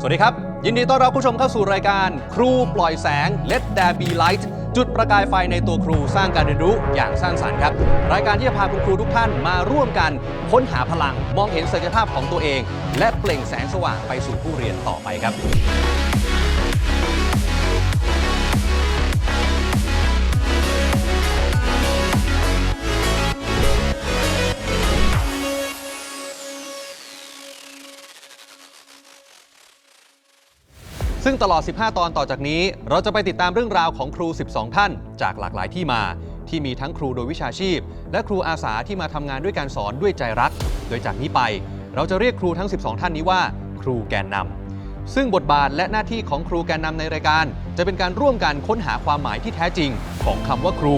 สวัสดีครับ ยินดีต้อนรับผู้ชมเข้าสู่รายการ ครูปล่อยแสง Let There Be Light จุดประกายไฟในตัวครูสร้างการเรียนรู้อย่างสร้างสรรค์ครับ รายการที่จะพาคุณครูทุกท่านมาร่วมกันค้นหาพลัง มองเห็นศักยภาพของตัวเอง และเปล่งแสงสว่างไปสู่ผู้เรียนต่อไปครับ ซึ่งตลอด 15 ตอนต่อจากนี้ เราจะไปติดตามเรื่องราวของครู 12 ท่าน จากหลากหลายที่มา ที่มีทั้งครูโดยวิชาชีพ และครูอาสาที่มาทำงานด้วยการสอนด้วยใจรัก โดยจากนี้ไป เราจะเรียกครูทั้ง 12 ท่านนี้ว่า ครูแกนนำซึ่งบทบาทและหน้าที่ของครูแกนนำในรายการ จะเป็นการร่วมกันค้นหาความหมายที่แท้จริง ของคำว่าครู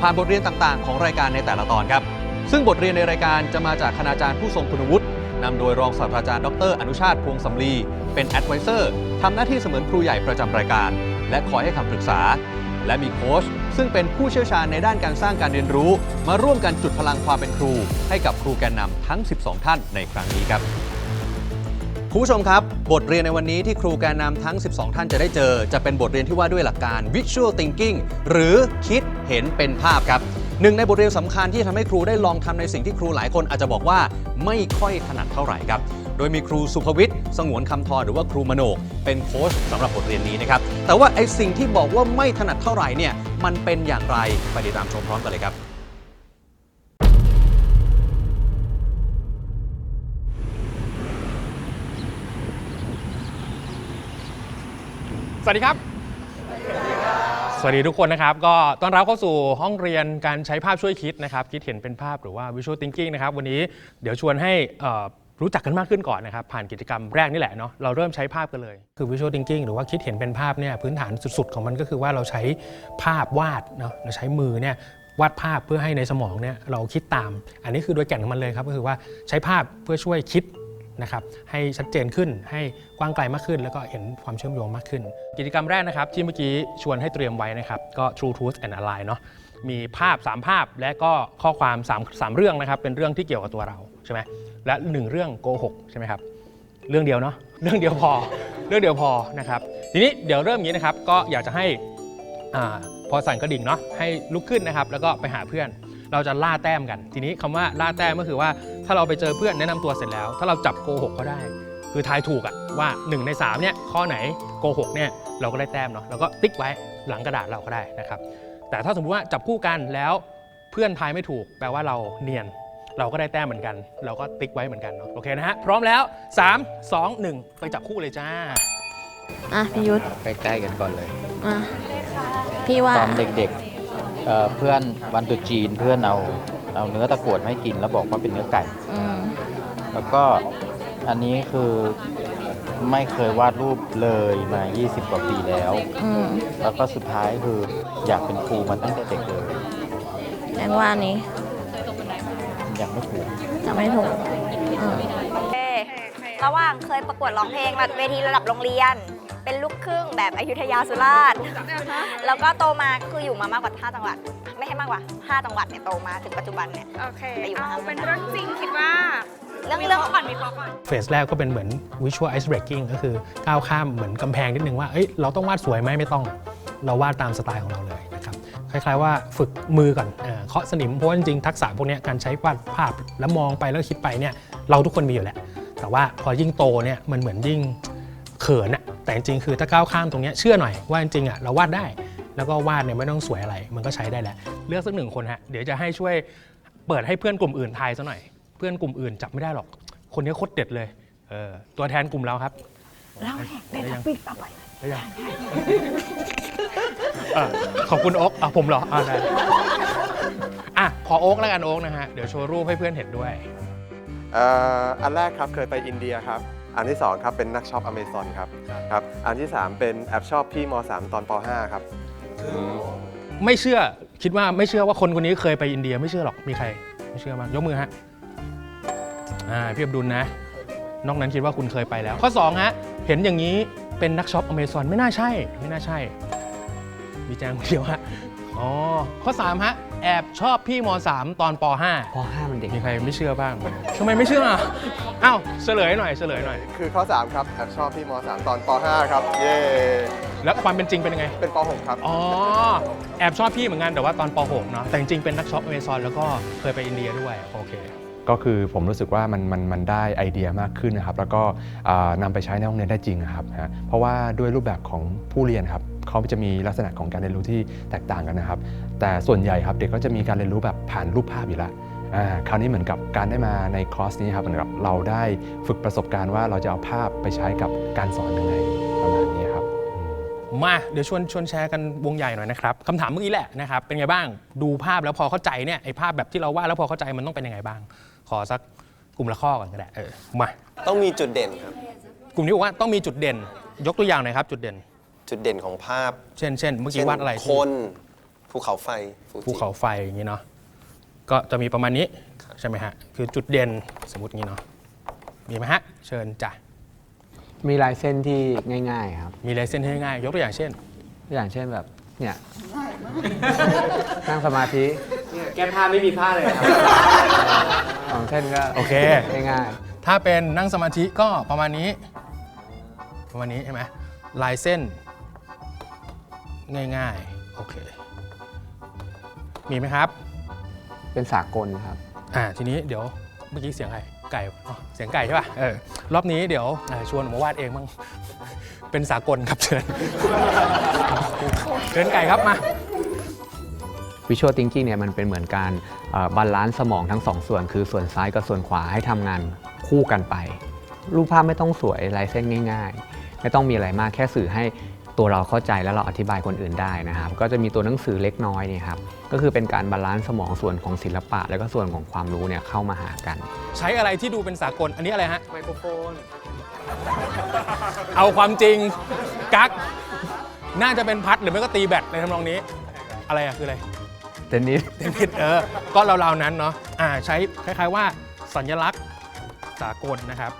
ผ่านบทเรียนต่างๆ ของรายการในแต่ละตอนครับ ซึ่งบทเรียนในรายการจะมาจากคณาจารย์ผู้ทรงคุณวุฒิ นำโดยรองศาสตราจารย์ดร อนุชาติพวงสำลี เป็นแอดไวเซอร์ทำหน้าที่เสมือนครูใหญ่ประจำรายการ และคอยให้คำปรึกษา และมีโค้ชซึ่งเป็นผู้เชี่ยวชาญในด้านการสร้างการเรียนรู้ มาร่วมกันจุดพลังความเป็นครู ให้กับครูแกนนำทั้ง 12 ท่านในครั้งนี้ครับคุณผู้ชมครับ บทเรียนในวันนี้ที่ครูแกนนำทั้ง 12 ท่านจะได้เจอ จะเป็นบทเรียนที่ว่าด้วยหลักการ visual thinking หรือคิดเห็นเป็นภาพครับ หนึ่งในบทเรียนสำคัญที่ทำให้ครูได้ลองทำในสิ่งที่ครูหลายคนอาจจะบอกว่าไม่ค่อยถนัดเท่าไหร่ครับ โดยมีครูสุภวิทย์ สงวนคำทอหรือว่าครูมโนกเป็นโค้ชสำหรับบทเรียนนี้นะครับ แต่ว่าไอ้สิ่งที่บอกว่าไม่ถนัดเท่าไหร่เนี่ยมันเป็นอย่างไรไปติดตามชมพร้อมกันเลยครับสวัสดีครับ สวัสดีทุกคนนะครับ ก็ต้อนรับเข้าสู่ห้องเรียนการใช้ภาพช่วยคิดนะครับ คิดเห็นเป็นภาพหรือว่า visual thinking นะครับ วันนี้เดี๋ยวชวนให้เอ่อรู้จักกันมากขึ้นก่อนนะครับ ผ่านกิจกรรมแรกนี่แหละเนาะเราเริ่มใช้ภาพกันเลย คือ visual thinking หรือว่าคิดเห็นเป็นภาพเนี่ยพื้นฐานสุดๆ ของมันก็คือว่าเราใช้ภาพวาดเนาะเราใช้มือเนี่ยวาดภาพเพื่อให้ในสมองเนี่ยเราคิดตาม อันนี้คือโดยแก่นของมันเลยครับก็คือว่าใช้ภาพเพื่อช่วยคิด นะครับให้ชัดเจนขึ้นให้กว้างไกลมากขึ้น แล้วก็เห็นความเชื่อมโยงมากขึ้น กิจกรรมแรกนะครับที่เมื่อกี้ชวนให้เตรียมไว้นะครับก็ True Truth and Align เนาะมีภาพ 3 ภาพและก็ข้อความ3 3เรื่องนะครับเป็นเรื่องที่เกี่ยวกับตัวเราใช่ไหมและ 1 เรื่องโกหกใช่ไหมครับเรื่องเดียวเนาะเรื่องเดียวพอเรื่องเดียวพอนะครับทีนี้เดี๋ยวเริ่มอย่างนี้นะครับก็อยากจะให้อพอสั่นกระดิ่งเนาะให้ลุกขึ้นนะครับแล้วก็ไปหาเพื่อน เราจะล่าแต้มกัน ทีนี้คำว่าล่าแต้มก็คือว่าถ้าเราไปเจอเพื่อนแนะนำตัวเสร็จแล้ว ถ้าเราจับโกหกเขาได้ คือทายถูกอะว่า 1 ใน 3เนี่ยข้อไหนโกหกเนี่ยเราก็ได้แต้มเนาะแล้วก็ติ๊กไว้หลังกระดาษเราก็ได้นะครับแต่ถ้าสมมติว่าจับคู่กันแล้วเพื่อนทายไม่ถูก แปลว่าเราเนียน เราก็ได้แต้มเหมือนกัน เราก็ติ๊กไว้เหมือนกันเนาะโอเคนะฮะพร้อมแล้ว 3 2 1 ไปจับคู่เลยจ้าอะพี่ยุทธใกล้ๆกันก่อนเลยอะพี่ว่าตอนเด็กๆ เอ่อเพื่อนวันตรุษจีนเพื่อนเอาเอาเนื้อตะกรวดมาให้กินแล้วบอกว่าเป็นเนื้อไก่ อืมแล้วก็อันนี้คือไม่เคยวาดรูปเลยมา 20 กว่าปีแล้ว อืมแล้วก็สุดท้ายคืออยากเป็นครูมาตั้งแต่เด็กเลยแรงว่านี้ยังไม่ถูกจะไม่ถูกอืมเอ่อระหว่างเคยประกวดร้องเพลงระดับเวทีระดับโรงเรียน เป็นลูกครึ่งแบบอยุธยาสุราษฎร์ แล้วก็โตมาคืออยู่มามากกว่า 5 จังหวัด ไม่ให้มากกว่า 5 จังหวัดเนี่ยโตมาถึงปัจจุบันเนี่ย โอเคไปอยู่เอามหาวิทยาลัยเป็นเรื่องจริงคิดว่าเรื่องมีเรื่องข้อก่อนมีข้อก่อน เฟสแรกก็เป็นเหมือน visual ice breaking ก็คือก้าวข้ามเหมือนกำแพงนิดนึงว่า เอ้ย เราต้องวาดสวยไหมไม่ต้อง เราวาดตามสไตล์ของเราเลยนะครับ คล้ายๆว่าฝึกมือก่อนเอ่อเคาะสนิม เพราะว่าจริงๆทักษะพวกเนี้ยการใช้วาดภาพแล้วมองไปแล้วคิดไปเนี่ย เราทุกคนมีอยู่แล้วแต่ว่าพอยิ่งโตเนี่ย มันเหมือนยิ่งเขินอะ แต่จริงๆคือถ้าก้าวข้ามตรงเนี้ยเชื่อหน่อยว่าจริงๆอะเราวาดได้ แล้วก็วาดเนี่ยไม่ต้องสวยอะไร มันก็ใช้ได้แหละเลือกสักหนึ่งคนฮะเดี๋ยวจะให้ช่วยเปิดให้เพื่อนกลุ่มอื่นทายซะหน่อย เพื่อนกลุ่มอื่นจับไม่ได้หรอก คนนี้โคตรเด็ดเลยเออตัวแทนกลุ่มเราครับเราได้ยังได้ยังเออขอบคุณโอ๊กอะผมเหรออ่าได้อะขอโอ๊กแล้วกันโอ๊กนะฮะเดี๋ยวโชว์รูปให้เพื่อนเห็นด้วย เอ่ออันแรกครับเคยไปอินเดียครับ อันที่2ครับเป็นนักช็อปอเมซอนครับครับอันที่ 3 เป็นแอปชอบพี่ม .3 ตอนป .5 ครับไม่เชื่อคิดว่าไม่เชื่อว่าคนคนนี้เคยไปอินเดียไม่เชื่อหรอกมีใคร ไม่เชื่อบ้างยกมือฮะอ่าพี่อับดุลนะ นอกนั้นคิดว่าคุณเคยไปแล้ว ข้อ2ฮะเห็นอย่างนี้เป็นนักช็อปอเมซอนไม่น่าใช่ ไม่น่าใช่ มีแจงคนเดียวฮะอ๋อข้อ3ฮะ แอบชอบพี่ม .3 ตอนปป .5 มันเด็ก .5 มีใครไม่เชื่อบ้างทำไมไม่เชื่ออะอ้าวเฉลยหน่อยเฉลยหน่อย คือข้อ 3 ครับแอบชอบพี่ม .3 ตอนป .5 ครับ เย้ แล้วความเป็นจริงเป็นยังไง เป็นป .6 ครับ อ๋อ แอบชอบพี่เหมือนกันแต่ว่าตอนป .6 เนาะแต่จริงๆเป็นนักช็อปอเมซอนแล้วก็เคยไปอินเดียด้วยโอเค ก็คือผมรู้สึกว่ามันมันมันได้ไอเดียมากขึ้นนะครับ แล้วก็อ่านำไปใช้ในห้องเรียนได้จริงนะครับฮะเพราะว่าด้วยรูปแบบของผู้เรียนครับเขาจะมีลักษณะของการเรียนรู้ที่แตกต่างกันนะครับ แต่ส่วนใหญ่ครับเด็กก็จะมีการเรียนรู้แบบผ่านรูปภาพอยู่แล้วอ่าคราวนี้เหมือนกับการได้มาในคอร์สนี้ครับเหมือนกับเราได้ฝึกประสบการณ์ว่าเราจะเอาภาพไปใช้กับการสอนยังไงประมาณนี้ครับมาเดี๋ยวชวนชวนแชร์กันวงใหญ่หน่อยนะครับคำถามเมื่อกี้แหละนะครับเป็นไงบ้างดูภาพแล้วพอเข้าใจเนี่ยไอ้ภาพแบบที่เราวาดแล้วพอเข้าใจมันต้องเป็นยังไงบ้าง ขอสักกลุ่มละข้อก่อนก็ได้เออมาต้องมีจุดเด่นครับ กลุ่มนี้บอกว่าต้องมีจุดเด่น ยกตัวอย่างหน่อยครับจุดเด่น จุดเด่นของภาพ เช่นเช่นเมื่อกี้ช่นวาดอะไรคน ภูเขาไฟฟูจิภูเขาไฟอย่างนี้เนาะก็จะมีประมาณนี้ใช่ไหมฮะคือจุดเด่นสมมติงี้เนาะมีไหมฮะเชิญจ้ะมีลายเส้นที่ง่าย ๆ ครับ มีลายเส้นที่ง่ายๆยกตัวอย่างเช่น อย่างเช่นแบบ เนี่ย นั่งสมาธิ แก้ผ้าไม่มีผ้าเลยครับสองเส้นก็โอเค ง่ายถ้าเป็นนั่งสมาธิก็ประมาณนี้ ประมาณนี้ใช่ไหมลายเส้นง่ายๆ โอเค มีไหมครับๆเป็นสากลครับ อ่าทีนี้เดี๋ยวเมื่อกี้เสียงใครไก่อ๋อเสียงไก่ใช่ป่ะเออรอบนี้เดี๋ยวอ่าชวนผมมาวาดเองบ้างเป็นสากลครับเชิญเชิญไก่ครับมา Visual Thinking เนี่ยมันเป็นเหมือนการบาลานซ์สมองทั้งสองส่วน คือส่วนซ้ายกับส่วนขวาให้ทำงานคู่กันไป รูปภาพไม่ต้องสวยลายเส้นง่าย ๆ ไม่ต้องมีอะไรมากแค่สื่อให้ ตัวเราเข้าใจแล้วเราอธิบายคนอื่นได้นะครับ ก็จะมีตัวหนังสือเล็กน้อยเนี่ยครับก็คือเป็นการบาลานซ์สมองส่วนของศิลปะ แล้วก็ส่วนของความรู้เนี่ยเข้ามาหากัน ใช้อะไรที่ดูเป็นสากลอันนี้อะไรฮะไมโครโฟน เอาความจริงกั๊กน่าจะเป็นพัดหรือไม่ก็ตีแบตในทำนองนี้ อะไรอะคืออะไรเทนนิสเทนนิสเออก็ราวๆนั้นเนาะอ่าใช้คล้ายๆว่าสัญลักษณ์สากลนะครับ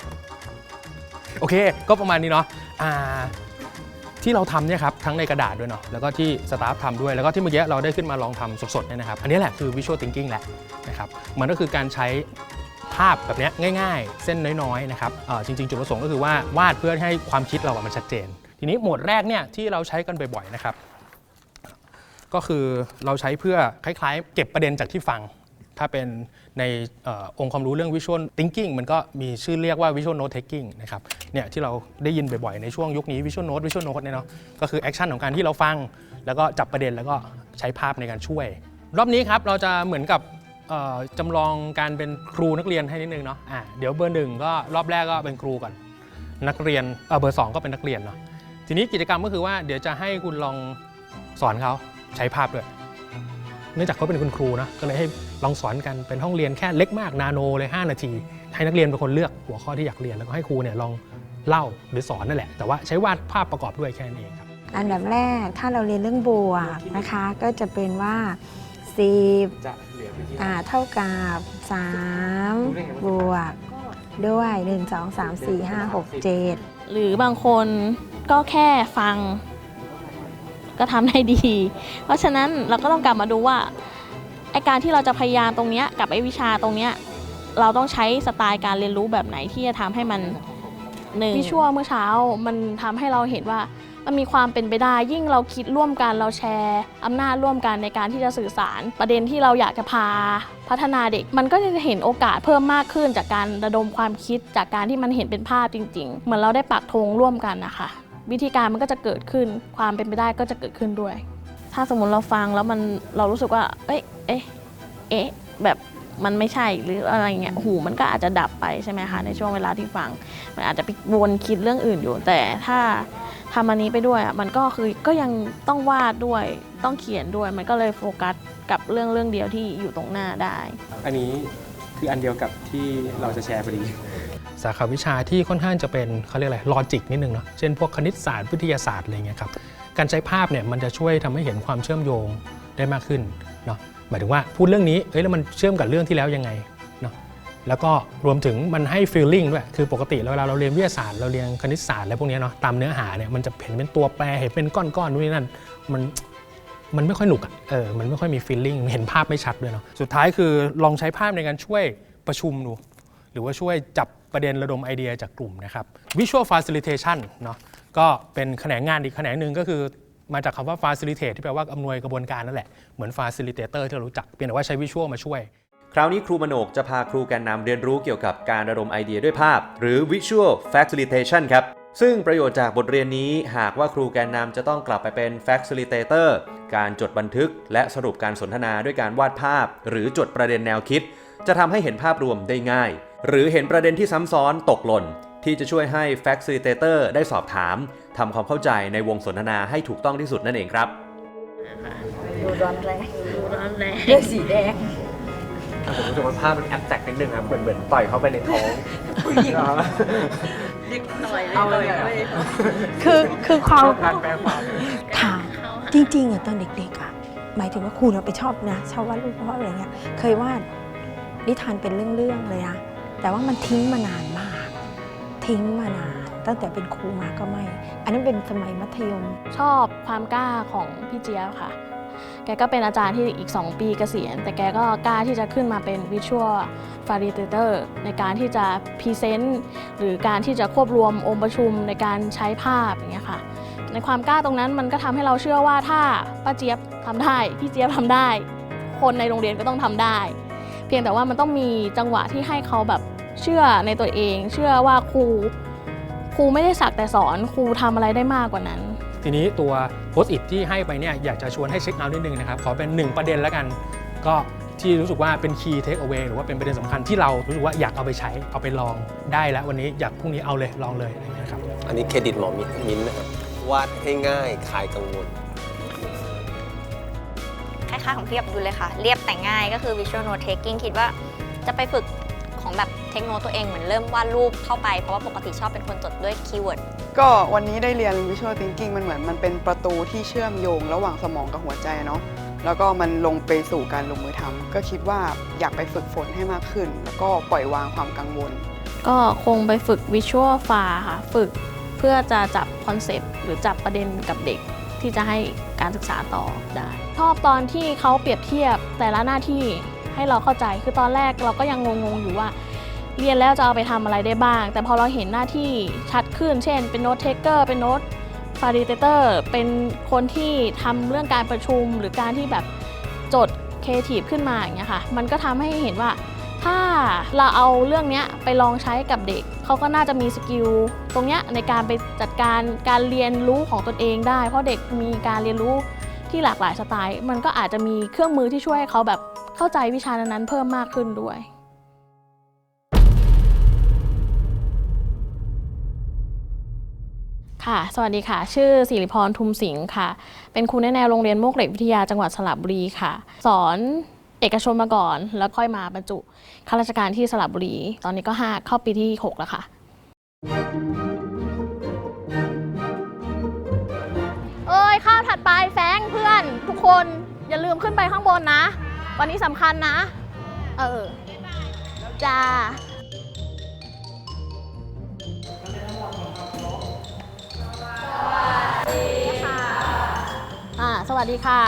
โอเค ก็ประมาณนี้เนาะอ่า ที่เราทำเนี่ยครับทั้งในกระดาษด้วยเนาะแล้วก็ที่สตาฟทำด้วย แล้วก็ที่เมื่อกี้เราได้ขึ้นมาลองทำสดๆเนี่ยนะครับ อันนี้แหละคือ visual thinking แหละนะครับมันก็คือการใช้ภาพแบบนี้ง่ายๆ เส้นน้อยๆนะครับจริงๆ จุดประสงค์ก็คือว่าวาดเพื่อให้ความคิดเราอะมันชัดเจน ทีนี้โหมดแรกเนี่ยที่เราใช้กันบ่อยๆนะครับก็คือเราใช้เพื่อคล้ายๆ เก็บประเด็นจากที่ฟัง ถ้าเป็นในอองค์ความรู้เรื่อง visual thinking มันก็มีชื่อเรียกว่า visual note taking นะครับเนี่ยที่เราได้ยินบ่อยๆ ในช่วงยุคนี้ visual note visual note เนี่ยเนาะก็คือแอคชั่นของการที่เราฟัง แล้วก็จับประเด็นแล้วก็ใช้ภาพในการช่วย รอบนี้ครับเราจะเหมือนกับจำลองการเป็นครูนักเรียนให้นิดนึงเนาะอะเดี๋ยวเบอร์หนึ่งก็รอบแรกก็เป็นครูก่อนนักเรียนเเบอร์สองก็เป็นนักเรียนเนาะทีนี้กิจกรรมก็คือว่าเดี๋ยวจะให้คุณลองสอนเขาใช้ภาพด้วย เนื่องจากเขาเป็นคุณครูนะก็เลยให้ลองสอนกันเป็นห้องเรียนแค่เล็กมากนาโนเลย 5 นาที ให้นักเรียนเป็นคนเลือกหัวข้อที่อยากเรียนแล้วก็ให้ครูเนี่ยลองเล่าหรือสอนนั่นแหละ แต่ว่าใช้วาดภาพประกอบด้วยแค่นั้นเองครับอันดับแรกถ้าเราเรียนเรื่องบวกนะคะ ก็จะเป็นว่า 10อ่าเท่ากับ3บวกด้วย 1 2 3 4 5 6 7 หรือบางคนก็แค่ฟัง ก็ทำได้ดี เพราะฉะนั้นเราก็ต้องกลับมาดูว่าไอการที่เราจะพยายามตรงเนี้ยกับไอวิชาตรงเนี้ยเราต้องใช้สไตล์การเรียนรู้แบบไหนที่จะทำให้มันหนึ่งวิชวลเมื่อเช้ามันทำให้เราเห็นว่ามันมีความเป็นไปได้ยิ่งเราคิดร่วมกันเราแชร์อำนาจร่วมกันในการที่จะสื่อสาร ประเด็นที่เราอยากจะพาพัฒนาเด็ก มันก็จะเห็นโอกาสเพิ่มมากขึ้นจากการระดมความคิดจากการที่มันเห็นเป็นภาพจริง ๆ เหมือนเราได้ปักธงร่วมกันนะคะ วิธีการมันก็จะเกิดขึ้น ความเป็นไปได้ก็จะเกิดขึ้นด้วย ถ้าสมมติเราฟังแล้วมันเรารู้สึกว่า เอ้ยเอ๊ะเอ๊ะแบบมันไม่ใช่หรืออะไรเงี้ยหูมันก็อาจจะดับไปใช่ไหมคะในช่วงเวลาที่ฟัง มันอาจจะไปวนคิดเรื่องอื่นอยู่ แต่ถ้าทำอันนี้ไปด้วยอะมันก็คือก็ยังต้องวาดด้วยต้องเขียนด้วย มันก็เลยโฟกัสกับเรื่องเรื่องเดียวที่อยู่ตรงหน้าได้ อันนี้คืออันเดียวกับที่เราจะแชร์พอดี สาขาวิชาที่ค่อนข้างจะเป็นเขาเรียกอะไรลอจิกนิดนึงเนาะเช่นพวกคณิตศาสตร์วิทยาศาสตร์อะไรเงี้ยครับการใช้ภาพเนี่ยมันจะช่วยทำให้เห็นความเชื่อมโยงได้มากขึ้นเนาะหมายถึงว่าพูดเรื่องนี้เอ้ยแล้วมันเชื่อมกับเรื่องที่แล้วยังไงเนาะแล้วก็รวมถึงมันให้ feeling ด้วยคือปกติเวลาเราเรียนวิทยาศาสตร์เราเรียนคณิตศาสตร์อะไรพวกนี้เนาะตามเนื้อหาเนี่ยมันจะเห็นเป็นตัวแปรเห็นเป็นก้อนๆนู่นนี่นั่นมันมันไม่ค่อยหนุกอะเออมันไม่ค่อยมีฟีลลิ่งเห็นภาพไม่ชัดด้วยเนาะสุดท้ายคือลองใช้ภาพในการช่วยประชุมดู หรือว่าช่วยจับ ประเด็นระดมไอเดียจากกลุ่มนะครับ Visual Facilitation เนาะก็เป็นแขนงงานอีกแขนงหนึ่งก็คือมาจากคำว่า facilitate ที่แปลว่าอำนวยกระบวนการนั่นแหละ เหมือน facilitator ที่เรารู้จัก เพียงแต่ว่าใช้ visual มาช่วย คราวนี้ครูมโนกจะพาครูแกนนำเรียนรู้เกี่ยวกับการระดมไอเดียด้วยภาพ หรือ Visual Facilitation ครับ ซึ่งประโยชน์จากบทเรียนนี้ หากว่าครูแกนนำจะต้องกลับไปเป็น Facilitator การจดบันทึก และสรุปการสนทนาด้วยการวาดภาพ หรือจดประเด็นแนวคิด จะทำให้เห็นภาพรวมได้ง่าย หรือเห็นประเด็นที่ซ้ำซ้อนตกหล่น ที่จะช่วยให้ Facilitator ได้สอบถามทำความเข้าใจในวงสนทนาให้ถูกต้องที่สุดนั่นเองครับ ดูร้อนแรงดูร้อนแรงเลือดสีแดงผมรู้สึกว่าภาพมันแอบแตกนิดนึงครับ เหมือนเหมือนต่อยเข้าไปในท้องเอาเลยคือคือความการแปลความค่ะจริงๆอะตอนเด็กๆอะหมายถึงว่าครูเราไปชอบนะชอบวาดรูปเพราะอะไรเงี้ยเคยวาดนิทานเป็นเรื่องๆเลยนะ แต่ว่ามันทิ้งมานานมาก ทิ้งมานาน ตั้งแต่เป็นครูมาก็ไม่ อันนั้นเป็นสมัยมัธยม ชอบความกล้าของพี่เจี๊ยบค่ะ แกก็เป็นอาจารย์ที่อีก 2 ปีเกษียณ แต่แกก็กล้าที่จะขึ้นมาเป็น Visual Facilitator ในการที่จะพรีเซนต์หรือการที่จะควบรวมองค์ประชุมในการใช้ภาพอย่างเงี้ยค่ะในความกล้าตรงนั้นมันก็ทำให้เราเชื่อว่าถ้าป้าเจี๊ยบทำได้ พี่เจี๊ยบทำได้ คนในโรงเรียนก็ต้องทำได้ เพียงแต่ว่ามันต้องมีจังหวะที่ให้เขาแบบเชื่อในตัวเอง เชื่อว่าครูครูไม่ได้สักแต่สอนครูทำอะไรได้มากกว่านั้น ทีนี้ตัวโพสต์อิทที่ให้ไปเนี่ยอยากจะชวนให้เช็คเอาท์นิดนึงนะครับขอเป็น 1 ประเด็นแล้วกัน ก็ที่รู้สึกว่าเป็น key take away หรือว่าเป็นประเด็นสำคัญที่เรารู้สึกว่าอยากเอาไปใช้เอาไปลองได้แล้ววันนี้อยากพรุ่งนี้เอาเลยลองเลยอะไรอย่างเงี้ยครับอันนี้เครดิตหมอมิมิ้นท์นะครับวาดให้ง่ายคลายกังวล คล้ายๆของพี่อับดุลเลยค่ะ เรียบแต่ง่ายก็คือ visual note taking คิดว่าจะไปฝึกของแบบเทคโนตัวเองเหมือนเริ่มวาดรูปเข้าไป เพราะว่าปกติชอบเป็นคนจดด้วยคีย์เวิร์ดก็วันนี้ได้เรียน Visual Thinking มันเหมือนมันเป็นประตูที่เชื่อมโยงระหว่างสมองกับหัวใจเนาะแล้วก็มันลงไปสู่การลงมือทำก็คิดว่าอยากไปฝึกฝนให้มากขึ้น แล้วก็ปล่อยวางความกังวล ก็คงไปฝึกวิชวลฟาค่ะ ฝึกเพื่อจะจับคอนเซปต์หรือจับประเด็นกับเด็กที่จะให้การศึกษาต่อได้ ชอบตอนที่เขาเปรียบเทียบแต่ละหน้าที่ให้เราเข้าใจ คือตอนแรกเราก็ยังงงๆอยู่ว่า เรียนแล้วจะเอาไปทำอะไรได้บ้าง แต่พอเราเห็นหน้าที่ชัดขึ้น เช่น เป็นโน้ตเทคเกอร์เป็นโน้ตฟาริเตเตอร์เป็นคนที่ทำเรื่องการประชุมหรือการที่แบบจดเคทีฟขึ้นมาอย่างเงี้ยค่ะ มันก็ทำให้เห็นว่า ถ้าเราเอาเรื่องเนี้ยไปลองใช้กับเด็ก เขาก็น่าจะมีสกิลตรงเนี้ยในการไปจัดการการเรียนรู้ของตนเองได้ เพราะเด็กมีการเรียนรู้ ที่หลากหลายสไตล์ มันก็อาจจะมีเครื่องมือที่ช่วยให้เขาแบบเข้าใจวิชานั้นๆเพิ่มมากขึ้นด้วยค่ะ สวัสดีค่ะ ชื่อสิริพรทุมสิงห์ค่ะ เป็นครูแนแนวโรงเรียนโมกเหล็กวิทยาจังหวัดสระบุรีค่ะ สอนเอกชนมาก่อน แล้วค่อยมาบรรจุข้าราชการที่สระบุรี ตอนนี้ก็ 5 เข้าปีที่ 6 แล้วค่ะ คนอย่าลืมขึ้นไปข้างบนนะ วันนี้สำคัญนะ เออ จ้าอ่าสวัสดีค่ะ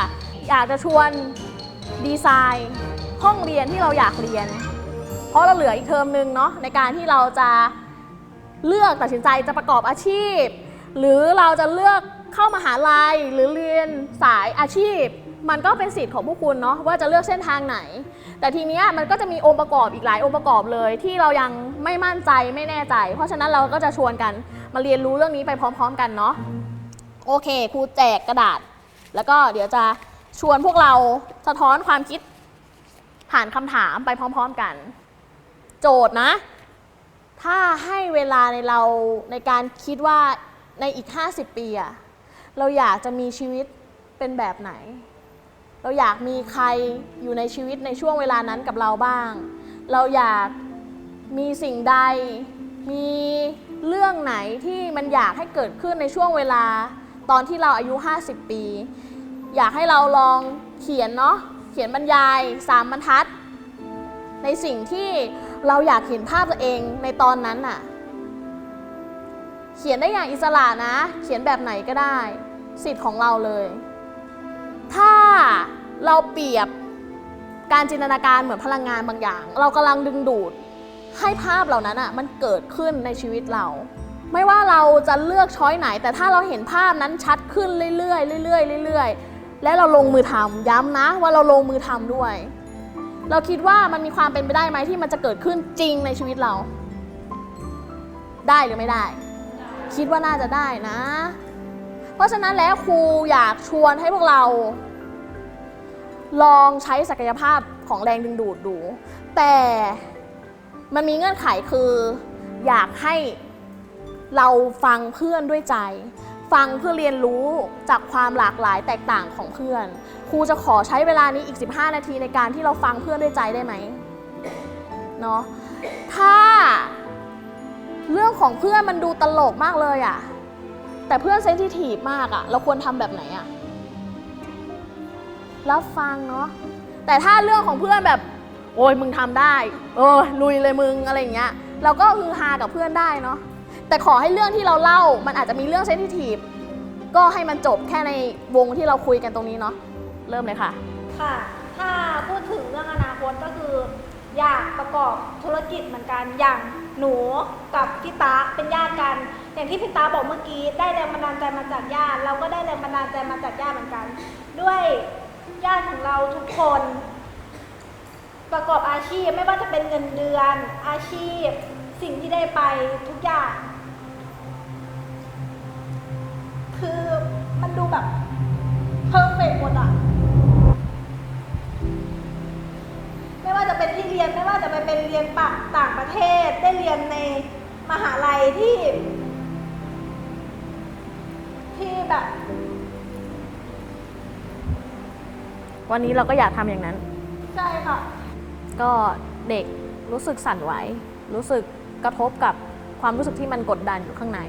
อยากจะชวนดีไซน์ห้องเรียนที่เราอยากเรียน เพราะเราเหลืออีกเทอมหนึ่งเนาะในการที่เราจะเลือกตัดสินใจจะประกอบอาชีพ หรือเราจะเลือก เข้ามาหาลัยหรือเรียนสายอาชีพ มันก็เป็นสิทธิ์ของพวกคุณเนาะว่าจะเลือกเส้นทางไหน แต่ทีเนี้ยมันก็จะมีองค์ประกอบอีกหลายองค์ประกอบเลย ที่เรายังไม่มั่นใจไม่แน่ใจ เพราะฉะนั้นเราก็จะชวนกันมาเรียนรู้เรื่องนี้ไปพร้อม ๆ กันเนาะโอเคครูแจกกระดาษ แล้วก็เดี๋ยวจะชวนพวกเราสะท้อนความคิดผ่านคำถามไปพร้อม ๆ กัน โจทย์นะ ถ้าให้เวลาในเราในการคิดว่าในอีก 50 ปีอะ เราอยากจะมีชีวิตเป็นแบบไหน เราอยากมีใครอยู่ในชีวิตในช่วงเวลานั้นกับเราบ้าง เราอยากมีสิ่งใด มีเรื่องไหนที่มันอยากให้เกิดขึ้นในช่วงเวลาตอนที่เราอายุ 50 ปี อยากให้เราลองเขียนเนาะเขียนบรรยายสามบรรทัด ในสิ่งที่เราอยากเห็นภาพตัวเองในตอนนั้นน่ะ ขียนได้อย่างอิสระนะ เขียนแบบไหนก็ได้ สิทธิ์ของเราเลย ถ้าเราเปรียบการจินตนาการเหมือนพลังงานบางอย่าง เรากำลังดึงดูดให้ภาพเหล่านั้นอะมันเกิดขึ้นในชีวิตเรา ไม่ว่าเราจะเลือกช้อยไหน แต่ถ้าเราเห็นภาพนั้นชัดขึ้นเรื่อยๆเรื่อยๆเรื่อยๆ และเราลงมือทำย้ำนะว่าเราลงมือทำด้วย เราคิดว่ามันมีความเป็นไปได้ไหมที่มันจะเกิดขึ้นจริงในชีวิตเรา ได้หรือไม่ได้ คิดว่าน่าจะได้นะ เพราะฉะนั้นแล้วครูอยากชวนให้พวกเรา ลองใช้ศักยภาพของแรงดึงดูดดู แต่มันมีเงื่อนไขคือ อยากให้เราฟังเพื่อนด้วยใจ ฟังเพื่อเรียนรู้จากความหลากหลายแตกต่างของเพื่อน ครูจะขอใช้เวลานี้อีก 15 นาทีในการที่เราฟังเพื่อนด้วยใจได้ไหมเนาะถ้า เรื่องของเพื่อนมันดูตลกมากเลยอะแต่เพื่อนเซนซิทีฟมากอะเราควรทำแบบไหนอะรับฟังเนาะแต่ถ้าเรื่องของเพื่อนแบบ โอ้ยมึงทำได้ เออลุยเลยมึงอะไรอย่างเงี้ย เราก็ฮือฮากับเพื่อนได้เนาะแต่ขอให้เรื่องที่เราเล่ามันอาจจะมีเรื่องเซนซิทีฟก็ให้มันจบแค่ในวงที่เราคุยกันตรงนี้เนาะเริ่มเลยค่ะ ค่ะ ถ้าพูดถึงเรื่องอนาคตก็คือ อยากประกอบธุรกิจเหมือนกันอย่างหนูกับพี่ตาเป็นญาติกัน อย่างที่พี่ตาบอกเมื่อกี้ได้แรงบันดาลใจมาจากญาติเราก็ได้แรงบันดาลใจมาจากญาติเหมือนกัน ด้วยญาติของเราทุกคน ประกอบอาชีพไม่ว่าจะเป็นเงินเดือน อาชีพ สิ่งที่ได้ไปทุกอย่าง คือมันดูแบบเพอร์เฟกหมดอะ เป็นที่เรียนไม่ว่าจะไปเป็นเรียนปะต่างประเทศได้เรียนในมหาลัยที่ ที่แบบ วันนี้เราก็อยากทำอย่างนั้น ใช่ค่ะ ก็เด็กรู้สึกสั่นไหว รู้สึกกระทบกับความรู้สึกที่มันกดดันอยู่ข้างใน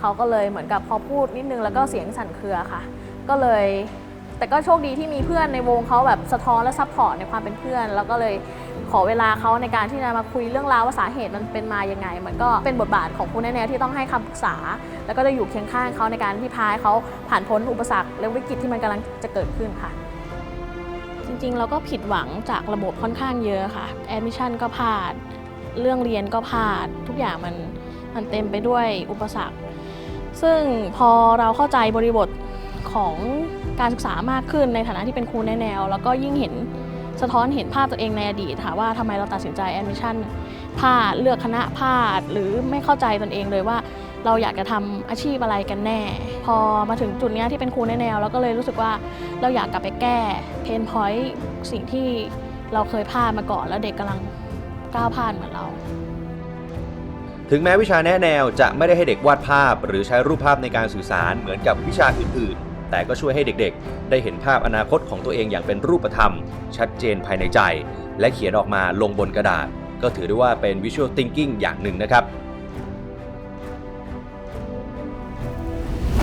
เขาก็เลยเหมือนกับพอพูดนิดนึงแล้วก็เสียงสั่นเครือค่ะ ก็เลย แต่ก็โชคดีที่มีเพื่อนในวงเขาแบบสะท้อนและซัพพอร์ตในความเป็นเพื่อน แล้วก็เลยขอเวลาเขาในการที่จะมาคุยเรื่องราวว่าสาเหตุมันเป็นมายังไง มันก็เป็นบทบาทของคุณแน่ๆที่ต้องให้คำปรึกษา แล้วก็จะอยู่เคียงข้างเขาในการที่พาเขาผ่านพ้นอุปสรรค และวิกฤตที่มันกำลังจะเกิดขึ้นค่ะจริงๆ เราก็ผิดหวังจากระบบค่อนข้างเยอะค่ะแอดมิชชั่นก็พลาด เรื่องเรียนก็พลาด ทุกอย่างมันมันเต็มไปด้วยอุปสรรค ซึ่งพอเราเข้าใจบริบทของ การศึกษามากขึ้นในฐานะที่เป็นครูแนแนว แล้วก็ยิ่งเห็นสะท้อนเห็นภาพตัวเองในอดีตค่ะว่าทำไมเราตัดสินใจแอดมิชชั่นพลาดเลือกคณะพลาดหรือไม่เข้าใจตนเองเลยว่า เราอยากจะทำอาชีพอะไรกันแน่ พอมาถึงจุดนี้ที่เป็นครูแนแนวเราก็เลยรู้สึกว่าเราอยากกลับไปแก้เพนพอยต์สิ่งที่เราเคยพลาดมาก่อนแล้วเด็กกำลังก้าวพลาดเหมือนเรา ถึงแม้วิชาแนะแนวจะไม่ได้ให้เด็กวาดภาพ หรือใช้รูปภาพในการสื่อสารเหมือนกับวิชาอื่นๆ แต่ก็ช่วยให้เด็กๆ ได้เห็นภาพอนาคตของตัวเองอย่างเป็นรูปธรรม ชัดเจนภายในใจ และเขียนออกมาลงบนกระดาษ ก็ถือได้ว่าเป็น visual thinking อย่างหนึ่งนะครับ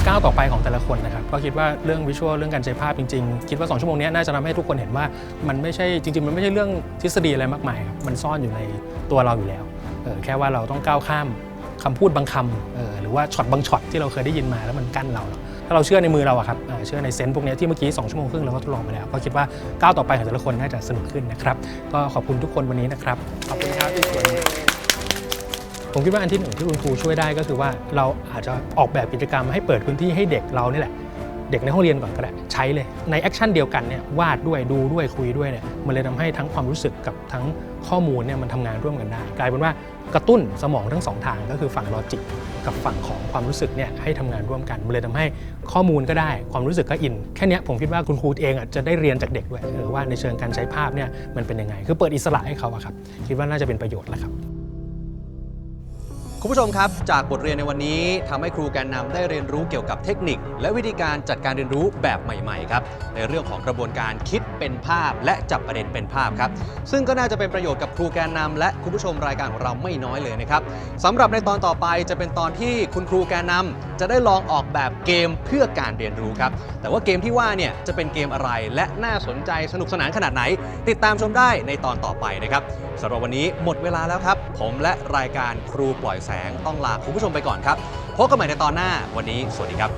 ก้าวต่อไปของแต่ละคนนะครับก็คิดว่าเรื่องวิชวลเรื่องการใช้ภาพจริงๆ คิดว่า 2 ชั่วโมงนี้น่าจะทำให้ทุกคนเห็นว่ามันไม่ใช่จริง ๆ มันไม่ใช่เรื่องทฤษฎีอะไรมากมายครับมันซ่อนอยู่ในตัวเราอยู่แล้วเออแค่ว่าเราต้องก้าวข้ามคำพูดบางคำเออหรือว่าช็อตบางช็อตที่เราเคยได้ยินมาแล้วมันกั้นเราเนอะาเราเชื่อในมือเราอะครับเออเชื่อในเซนส์พวกนี้ที่เมื่อกี้2ชั่วโมงครึ่งเราก็ทดลองไปแล้วก็คิดว่าก้าวต่อไปของแต่ละคนน่าจะสนุกขึ้นนะครับก็ขอบคุณทุกคนวันนี้นะครับขอบคุณครับที่ชวนผมคิดว่าอันที่หนึ่งที่คุณครูช่วยได้ก็คือว่าเราอาจจะออกแบบกิจกรรมให้เปิดพื้นที่ให้เด็กเรานี่แหละ เด็กในห้องเรียนก่อนก็ได้ใช้เลยในแอคชั่นเดียวกันเนี่ยวาดด้วยดูด้วยคุยด้วยเนี่ยมันเลยทำให้ทั้งความรู้สึกกับทั้งข้อมูลเนี่ยมันทำงานร่วมกันได้ กลายเป็นว่ากระตุ้นสมองทั้งสองทางก็คือฝั่งลอจิกกับฝั่งของความรู้สึกเนี่ยให้ทำงานร่วมกันมันเลยทำให้ข้อมูลก็ได้ความรู้สึกก็อิน แค่นี้ผมคิดว่าคุณครูเองอะจะได้เรียนจากเด็กด้วยว่าในเชิงการใช้ภาพเนี่ยมันเป็นยังไง คือเปิดอิสระให้เขาอะครับคิดว่าน่าจะเป็นประโยชน์แหละครับ คุณผู้ชมครับ จากบทเรียนในวันนี้ทำให้ครูแกนนำได้เรียนรู้เกี่ยวกับเทคนิค และวิธีการจัดการเรียนรู้แบบใหม่ๆครับในเรื่องของกระบวนการคิดเป็นภาพ และจับประเด็นเป็นภาพครับซึ่งก็น่าจะเป็นประโยชน์กับครูแกนนำและคุณผู้ชมรายการของเราไม่น้อยเลยนะครับสำหรับในตอนต่อไปจะเป็นตอนที่คุณครูแกนนำจะได้ลองออกแบบเกมเพื่อการเรียนรู้ครับแต่ว่าเกมที่ว่าเนี่ยจะเป็นเกมอะไรและน่าสนใจสนุกสนานขนาดไหน ติดตามชมได้ในตอนต่อไปนะครับสำหรับวันนี้หมดเวลาแล้วครับ ผมและรายการครูปล่อยแสงต้องลาคุณผู้ชมไปก่อนครับพบกันใหม่ในตอนหน้าวันนี้สวัสดีครับ